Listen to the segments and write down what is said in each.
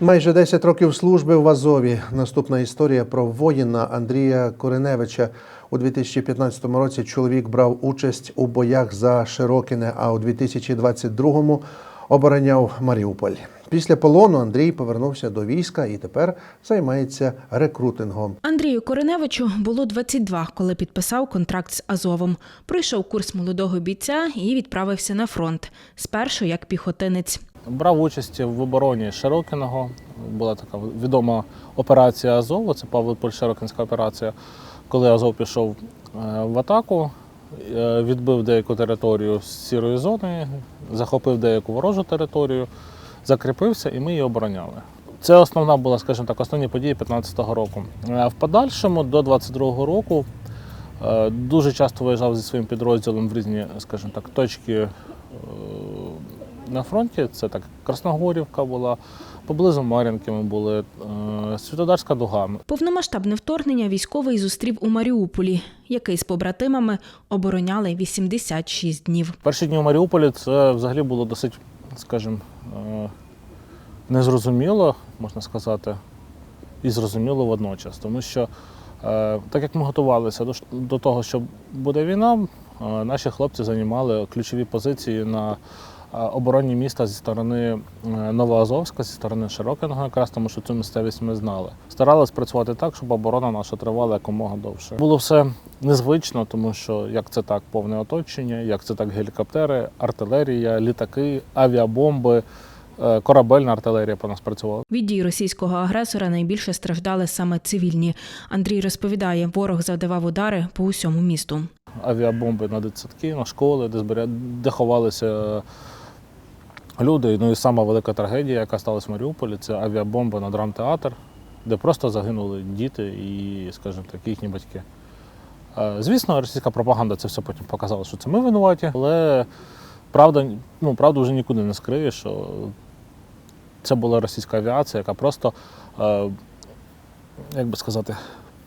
Майже 10 років служби в Азові. Наступна історія про воїна Андрія Кореневича. У 2015 році чоловік брав участь у боях за Широкине, а у 2022-му обороняв Маріуполь. Після полону Андрій повернувся до війська і тепер займається рекрутингом. Андрію Кореневичу було 22, коли підписав контракт з Азовом. Пройшов курс молодого бійця і відправився на фронт. Спершу як піхотинець. Брав участь в обороні Широкиного. Була така відома операція Азову, це Павлополь Широкинська операція. Коли Азов пішов е, в атаку, е, відбив деяку територію з сірої зони, захопив деяку ворожу територію, закріпився і ми її обороняли. Це основна була, скажімо так, основні події 2015 року. Е, В подальшому до 2022 року дуже часто виїжджав зі своїм підрозділом в різні, скажімо так, точки на фронті. Це так Красногорівка була, поблизу Мар'їнки ми були, е, Світодарська дуга. Повномасштабне вторгнення військовий зустрів у Маріуполі, який з побратимами обороняли 86 днів. Перші дні у Маріуполі це взагалі було досить, скажімо, е, незрозуміло, можна сказати, і зрозуміло водночас. Тому що, е, так як ми готувалися до, того, що буде війна, наші хлопці займали ключові позиції на е, обороні міста зі сторони е, Новоазовська, зі сторони Широкиного, якраз тому що цю місцевість ми знали. Старались працювати так, щоб оборона наша тривала якомога довше. Було все незвично, тому що як це так, повне оточення, як це так гелікоптери, артилерія, літаки, авіабомби, е, корабельна артилерія по нас працювала. Від дій російського агресора найбільше страждали саме цивільні. Андрій розповідає, ворог завдавав удари по усьому місту. Авіабомби на дитсадки, на школи, де зберя... де ховалися люди. Ну і сама велика трагедія, яка сталася в Маріуполі, це авіабомба на драмтеатр, де просто загинули діти і, скажімо так, їхні батьки. Е, Звісно, російська пропаганда це все потім показала, що це ми винуваті, але правда, ну, правду вже нікуди не скриє, що це була російська авіація, яка просто, е, як би сказати,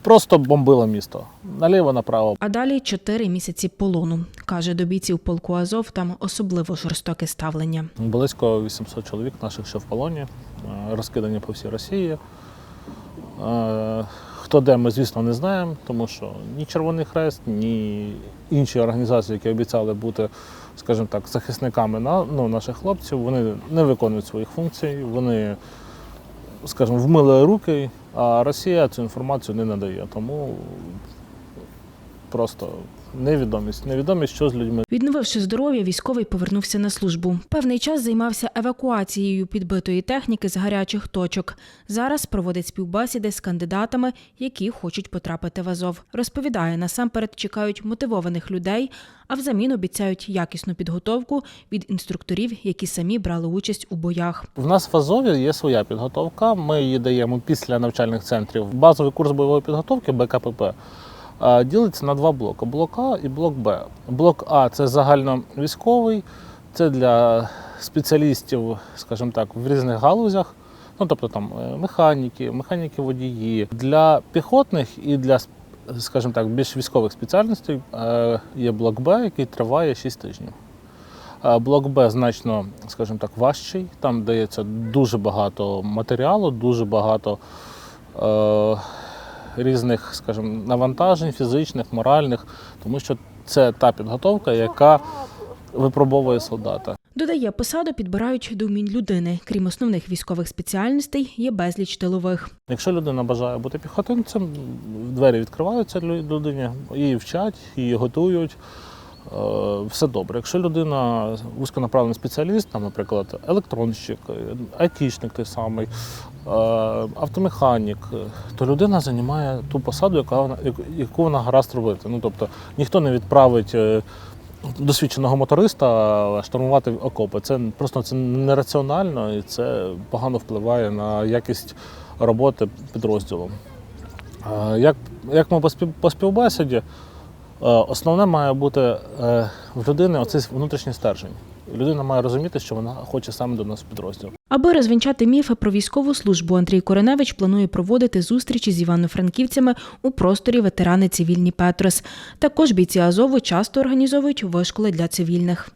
просто бомбила місто наліво, направо. А далі чотири місяці полону. Каже, до бійців полку Азов там особливо жорстоке ставлення. Близько 800 чоловік наших ще в полоні, е, розкидані по всій Росії. Е, Хто де, ми, звісно, не знаємо, тому що ні Червоний Хрест, ні інші організації, які обіцяли бути, скажімо так, захисниками на, ну, наших хлопців, вони не виконують своїх функцій, вони, скажімо, вмили руки, а Росія цю інформацію не надає. Тому просто невідомість. Невідомість, що з людьми. Відновивши здоров'я, військовий повернувся на службу. Певний час займався евакуацією підбитої техніки з гарячих точок. Зараз проводить співбесіди з кандидатами, які хочуть потрапити в Азов. Розповідає, насамперед чекають мотивованих людей, а взамін обіцяють якісну підготовку від інструкторів, які самі брали участь у боях. В нас в Азові є своя підготовка. Ми її даємо після навчальних центрів. Базовий курс бойової підготовки БКПП ділиться на два блоки: блок А і блок Б. Блок А це загальновійськовий, це для спеціалістів, скажімо так, в різних галузях. Ну, тобто там е, механіки, механіки водії. Для піхотних і для, скажімо так, більш військових спеціальностей е, є блок Б, який триває 6 тижнів. Е, Блок Б значно, скажімо так, важчий. Там дається дуже багато матеріалу, дуже багато різних, скажімо, навантажень, фізичних, моральних, тому що це та підготовка, яка випробовує солдата. Додає, посаду підбирають до вмінь людини. Крім основних військових спеціальностей, є безліч тилових. Якщо людина бажає бути піхотинцем, двері відкриваються лю- людині, її вчать, її готують. Е, Все добре. Якщо людина вузьконаправлений спеціаліст, там, наприклад, електронщик, айтішник той самий, е, автомеханік, то людина займає ту посаду, яка яку- вона гаразд робити. Ну, тобто ніхто не відправить е, досвідченого моториста штурмувати окопи. Це просто це нераціонально і це погано впливає на якість роботи підрозділу. Як, як ми по спів- по співбесіді, основне має бути е, в людини оцей внутрішній стержень. Людина має розуміти, що вона хоче саме до нас підрозділ. Аби розвінчати міфи про військову службу, Андрій Кореневич планує проводити зустрічі з івано-франківцями у просторі ветерани цивільні Петрос. Також бійці Азову часто організовують вишколи для цивільних.